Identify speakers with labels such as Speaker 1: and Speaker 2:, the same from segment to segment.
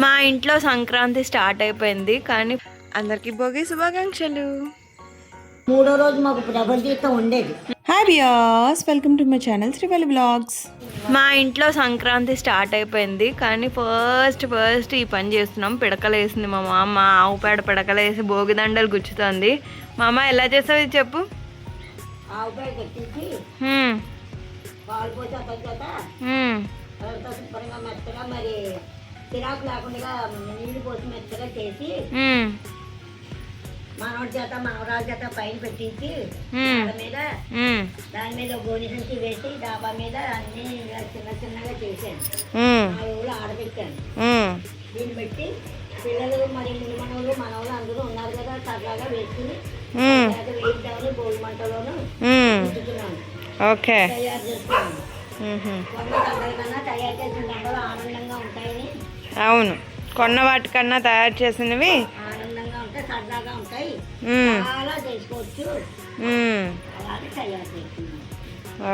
Speaker 1: మా ఇంట్లో సంక్రాంతి స్టార్ట్ అయిపోయింది కానీ అందరికి భోగి శుభాకాంక్షలు.
Speaker 2: మూడో రోజు మాకు డబల్ జీతం ఉండేది.
Speaker 1: Hi Beas welcome to my channel Srivalli blogs మా ఇంట్లో సంక్రాంతి స్టార్ట్ అయిపోయింది కానీ ఫస్ట్ ఫస్ట్ ఈ పని చేస్తున్నాం. పిడకలు వేసింది మా మామ ఆవు పేడ పిడకలు వేసి భోగి దండలు గుచ్చుతోంది. మా అమ్మ ఎలా చేస్తావు ఇది చెప్పు.
Speaker 2: ఆవు చిరాకు లేకుండా నీళ్ళు పోసి మెత్తగా చేసి మనవడి చేత మనవరాల చేత పైన పెట్టించి దాని మీద దాని మీద గోని సంచి వేసి డాబా మీద అన్ని చిన్న చిన్నగా చేశాను. నాలుగు రోజులు ఆడబెట్టాను. దీన్ని బట్టి పిల్లలు మరి ముని మనవలు మనవలు అందరూ ఉన్నారు కదా సరదాగా వేసుకుని వేయిద్దామని భోగి మంటలోను
Speaker 1: ఓకే.
Speaker 2: తయారు కన్నా తయారు చేసిన ఆనందంగా ఉంటాయని
Speaker 1: అవును. కొన్న వాటికన్నా తయారు చేసినవి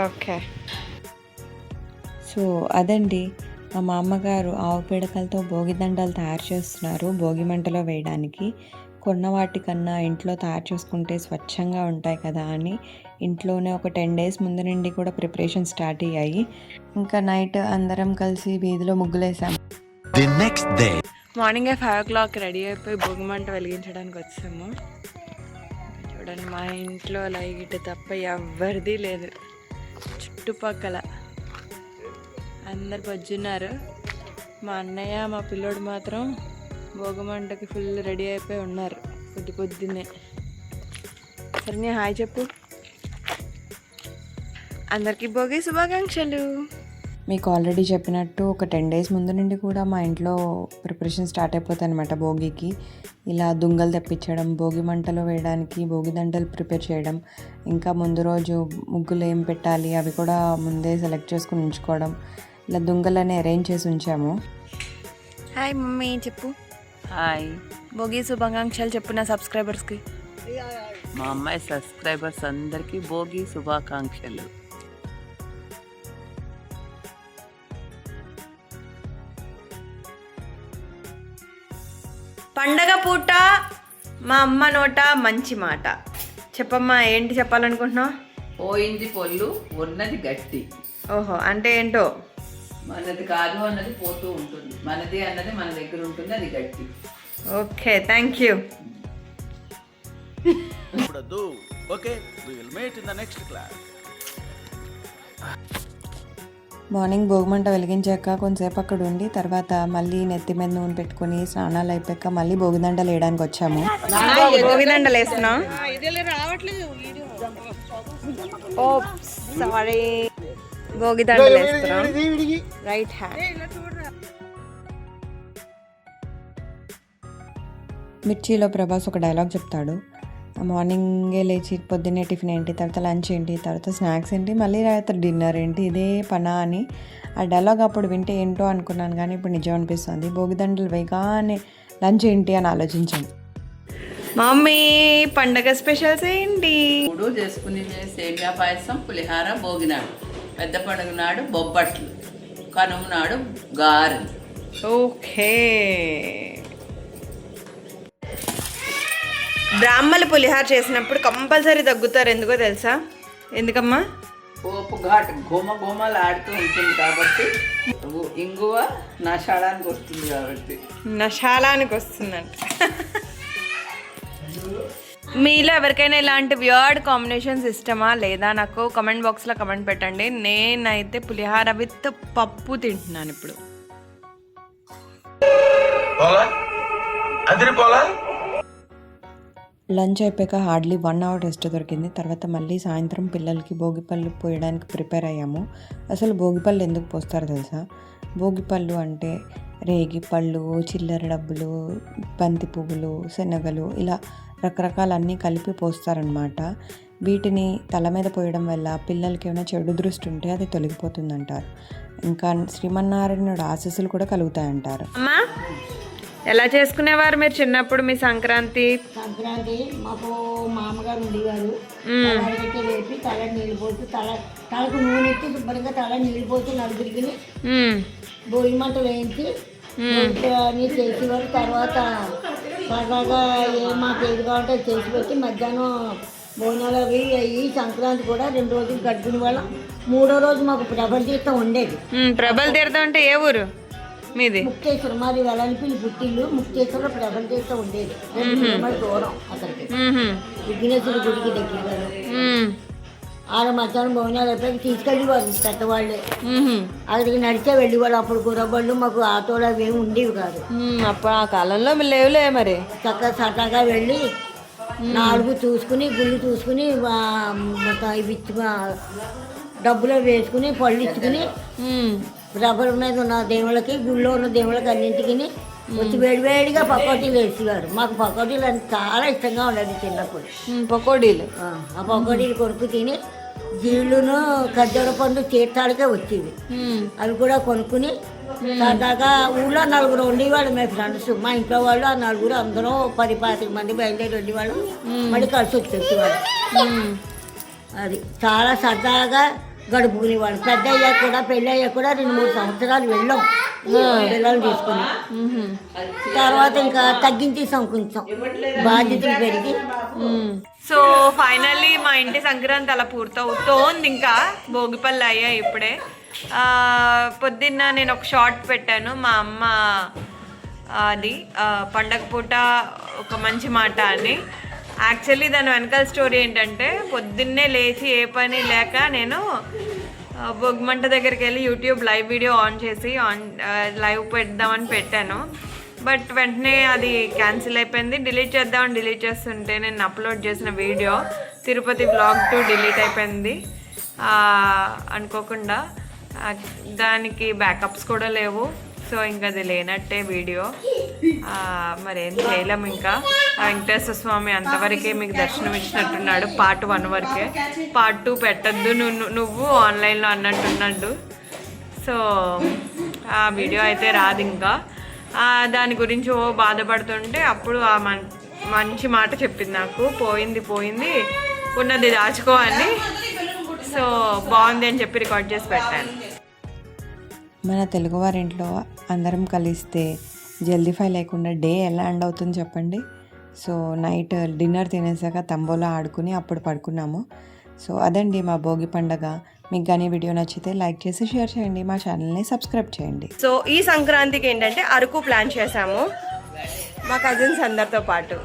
Speaker 1: ఓకే. సో అదండి. మా మామ్మగారు ఆవు పిడకలతో భోగి దండాలు తయారు చేస్తున్నారు భోగి మంటలో వేయడానికి. కొన్న వాటికన్నా ఇంట్లో తయారు చేసుకుంటే స్వచ్ఛంగా ఉంటాయి కదా అని. ఇంట్లోనే ఒక టెన్ డేస్ ముందు నుండి కూడా ప్రిపరేషన్ స్టార్ట్ అయ్యాయి. ఇంకా నైట్ అందరం కలిసి వీధిలో ముగ్గులేసాం.
Speaker 3: ది నెక్స్ట్ డే
Speaker 1: మార్నింగే ఫైవ్ ఓ క్లాక్ రెడీ అయిపోయి భోగిమంట వెలిగించడానికి వచ్చాము. చూడండి మా ఇంట్లో లైట్ తప్ప ఎవ్వరిది లేదు. చుట్టుపక్కల అందరు పొద్దున్నారు. మా అన్నయ్య మా పిల్లోడు మాత్రం భోగమంటకి ఫుల్ రెడీ అయిపోయి ఉన్నారు పొద్దు పొద్దున్నే. సరే నీ హాయ్ చెప్పు. అందరికీ భోగి శుభాకాంక్షలు. మీకు ఆల్రెడీ చెప్పినట్టు ఒక టెన్ డేస్ ముందు నుండి కూడా మా ఇంట్లో ప్రిపరేషన్ స్టార్ట్ అయిపోతాయి అనమాట భోగికి. ఇలా దుంగలు తెప్పించడం భోగి మంటలో వేయడానికి భోగి దండలు ప్రిపేర్ చేయడం ఇంకా ముందు రోజు ముగ్గులు ఏం పెట్టాలి అవి కూడా ముందే సెలెక్ట్ చేసుకుని ఉంచుకోవడం ఇలా దుంగలని అరేంజ్ చేసి ఉంచాము. హాయ్ మమ్మీ చెప్పు.
Speaker 4: హాయ్
Speaker 1: భోగి శుభాకాంక్షలు చెప్పు నా సబ్స్క్రైబర్స్కి
Speaker 4: మా అమ్మాయి సబ్స్క్రైబర్స్ అందరికీ భోగి శుభాకాంక్షలు.
Speaker 1: పండగ పూట మా అమ్మ నోట మంచి మాట. చెప్పమ్మా ఏంటి చెప్పాలనుకుంటున్నావు?
Speaker 4: పోయింది పొల్లు ఉన్నది గట్టి
Speaker 1: ఓహో అంటే ఏంటో?
Speaker 4: మనది కాదు అన్నది పోతూ ఉంటుంది. మనది అన్నది మన దగ్గర ఉంటుంది అది గట్టి
Speaker 1: okay thank you
Speaker 3: the next class.
Speaker 5: Morning భోగిమంట వెలిగించాక కొంతసేపు అక్కడ ఉండి తర్వాత మళ్ళీ నెత్తి మీద నూనె పెట్టుకొని స్నానాలు అయిపోయాక మళ్ళీ భోగిదండలు వేయడానికి వచ్చాము.
Speaker 1: భోగిదండలు వేస్తున్నాం ఓ సారీ. భోగిదండలు వేస్తున్నాం రైట్ హ్యాండ్
Speaker 5: మిర్చిలో ప్రభాస్ ఒక డైలాగ్ చెప్తాడు. మార్నింగే లేచి పొద్దున్నే టిఫిన్ ఏంటి తర్వాత లంచ్ ఏంటి తర్వాత స్నాక్స్ ఏంటి మళ్ళీ రాత్రి డిన్నర్ ఏంటి ఇదే పనా అని ఆ డైలాగ్ అప్పుడు వింటే ఏంటో అనుకున్నాను కానీ ఇప్పుడు నిజం అనిపిస్తుంది. భోగిదండలు వేయగానే లంచ్ ఏంటి అని ఆలోచించాను.
Speaker 1: మమ్మీ పండగ స్పెషల్స్ ఏంటి?
Speaker 4: మూడు చేసుకుని సేమియా పాయసం పులిహార భోగినాడు. పెద్ద పండుగ నాడు బొబ్బట్లు కనుమ నాడు గారెలు.
Speaker 1: ఓకే. బ్రాహ్మలు పులిహార చేసినప్పుడు కంపల్సరీ తగ్గుతారు ఎందుకో తెలుసా? ఎందుకమ్మా?
Speaker 4: పోపు ఘాట్ గుమ గుమలు ఆడుతూ ఉంటుంది కాబట్టి ఇంగువ వస్తుంది కాబట్టి.
Speaker 1: వస్తుందంట. మీలో ఎవరికైనా ఇలాంటి వియర్డ్ కాంబినేషన్స్ ఇష్టమా లేదా? నాకు కమెంట్ బాక్స్లో కమెంట్ పెట్టండి. నేనైతే పులిహార విత్ పప్పు తింటున్నాను ఇప్పుడు.
Speaker 5: లంచ్ అయిపోయాక హార్డ్లీ వన్ అవర్ రెస్ట్ దొరికింది. తర్వాత మళ్ళీ సాయంత్రం పిల్లలకి భోగిపళ్ళు పోయడానికి ప్రిపేర్ అయ్యాము. అసలు భోగిపళ్ళు ఎందుకు పోస్తారు తెలుసా? భోగిపళ్ళు అంటే రేగి పళ్ళు చిల్లర డబ్బులు బంతి పువ్వులు శనగలు ఇలా రకరకాలన్నీ కలిపి పోస్తారనమాట వీటిని తల మీద పోయడం వల్ల పిల్లలకి ఏమైనా చెడు దృష్టి ఉంటే అది తొలగిపోతుందంటారు. ఇంకా శ్రీమన్నారాయణుడు ఆశీస్సులు కూడా కలుగుతాయంటారు.
Speaker 1: ఎలా చేసుకునేవారు మీరు చిన్నప్పుడు మీ సంక్రాంతి?
Speaker 2: సంక్రాంతి మాకు మామగారు ఉండేవారు. తలకి లేపి తల నీళ్ళు పోసి తల తలకు నూనె ఎత్తి శుభ్రంగా తల నీళ్ళు పోసి నలుగురికి. భోగి మంట వేయించి అని చేసేవారు. తర్వాత సరదాగా ఏ మాకు ఏది కావాలంటే అది చేసి పెట్టి మధ్యాహ్నం భోజనాలు అవి అయ్యి సంక్రాంతి కూడా రెండు రోజులు గడుపుకునే వాళ్ళం. మూడో రోజు మాకు ప్రభల తీర్థం ఉండేది.
Speaker 1: మ్, ప్రభల తీర్థం అంటే ఏ ఊరు? మీది?
Speaker 2: ముక్తేశ్వర మరి వెళ్ళనిపి పుట్టిల్లు. ముక్తేశ్వర తీర్థం ఉండేది. దూరం అక్కడికి. విఘ్నేశ్వర గుడికి దగ్గర. ఆడ మధ్యాహ్నం భోజనాలు అయిపోయి తీసుకెళ్ళేవారు పెద్దవాళ్ళే. అక్కడికి నడిచే వెళ్ళేవాళ్ళు. అప్పుడు గుర్రబళ్ళు మాకు ఆటోలు అవి ఏమి ఉండేవి కాదు.
Speaker 1: అప్పుడు ఆ కాలంలో లేవులే మరి.
Speaker 2: చక్కగా సరదాగా వెళ్ళి నాలుగు చూసుకుని గుళ్ళు చూసుకుని ఇవి డబ్బులు వేసుకుని పళ్ళు ఇచ్చుకుని. రబ్బర్ మీద ఉన్న దేవుళ్ళకి గుళ్ళో ఉన్న దేవుళ్ళకి అన్నింటికి వచ్చి వేడివేడిగా పకోటీలు వేసేవారు. మాకు పకోటీలు అంటే చాలా ఇష్టంగా ఉండేది చిన్నప్పుడు.
Speaker 1: పకోడీలు.
Speaker 2: ఆ పకోడీలు కొనుక్కు తిని జీళ్ళును ఖర్జూర పండు తీర్థాలకే వచ్చేవి. అవి కూడా కొనుక్కుని సరదాగా ఊళ్ళో నలుగురు ఉండేవాళ్ళు మేము ఫ్రెండ్స్. మా ఇంట్లో వాళ్ళు ఆ నలుగురు అందరూ పది పాతిక మంది బయలుదేరి ఉండేవాళ్ళు. మళ్ళీ కలిసి వచ్చేసేవాళ్ళు. అది చాలా సరదాగా గడుపుకునేవాళ్ళు పెద్ద అయ్యాక కూడా పెళ్ళి అయ్యాక కూడా రెండు మూడు సంవత్సరాలు వెళ్ళాం. పిల్లలు తీసుకుని. తర్వాత ఇంకా తగ్గించేసాం కొంచెం బాధ్యతలు పెరిగి.
Speaker 1: సో ఫైనల్లీ మా ఇంటి సంక్రాంతి అలా పూర్తవుతోంది ఇంకా. భోగిపల్లి అయ్యాయి ఇప్పుడే. పొద్దున్న నేను ఒక షార్ట్ పెట్టాను. మా అమ్మ అది పండగ పూట ఒక మంచి మాట అని. యాక్చువల్లీ దాని వెనకాల స్టోరీ ఏంటంటే పొద్దున్నే లేచి ఏ పని లేక నేను ఆ, బొగ్గుమంట దగ్గరికి వెళ్ళి యూట్యూబ్ లైవ్ వీడియో ఆన్ చేసి ఆన్ లైవ్ పెడదామని పెట్టాను. బట్ వెంటనే అది క్యాన్సిల్ అయిపోయింది. డిలీట్ చేద్దామని డిలీట్ చేస్తుంటే నేను అప్లోడ్ చేసిన video Tirupati blog two delete అయిపోయింది. అనుకోకుండా దానికి బ్యాకప్స్ కూడా లేవు. సో ఇంకా అది లేనట్టే వీడియో మరి ఏం చేయలేము ఇంకా. వెంకటేశ్వర స్వామి అంతవరకే మీకు దర్శనం ఇచ్చినట్టున్నాడు పార్ట్ వన్ వరకే. పార్ట్ టూ పెట్టద్దు నువ్వు నువ్వు ఆన్లైన్లో అన్నట్టున్నాడు. సో ఆ వీడియో అయితే రాదు ఇంకా. దాని గురించి ఓ బాధపడుతుంటే అప్పుడు ఆ మన్ మంచి మాట చెప్పింది నాకు. పోయింది పోయింది. ఉన్నది దాచుకో అని. సో బాగుంది అని చెప్పి రికార్డ్ చేసి పెట్టాను.
Speaker 5: మన తెలుగువారింట్లో అందరం కలిస్తే జల్దీ ఫై లేకుండా డే ఎలా ఎండ్ అవుతుంది చెప్పండి. సో నైట్ డిన్నర్ తినేసాక తంబోలా ఆడుకుని అప్పుడు పడుకున్నాము. సో అదండి మా భోగి పండగ. మీకు కానీ వీడియో నచ్చితే లైక్ చేసి షేర్ చేయండి. మా ఛానల్ని సబ్స్క్రైబ్ చేయండి.
Speaker 1: సో ఈ సంక్రాంతికి ఏంటంటే అరకు ప్లాన్ చేశాము. మా కజిన్స్ అందరితో పాటు.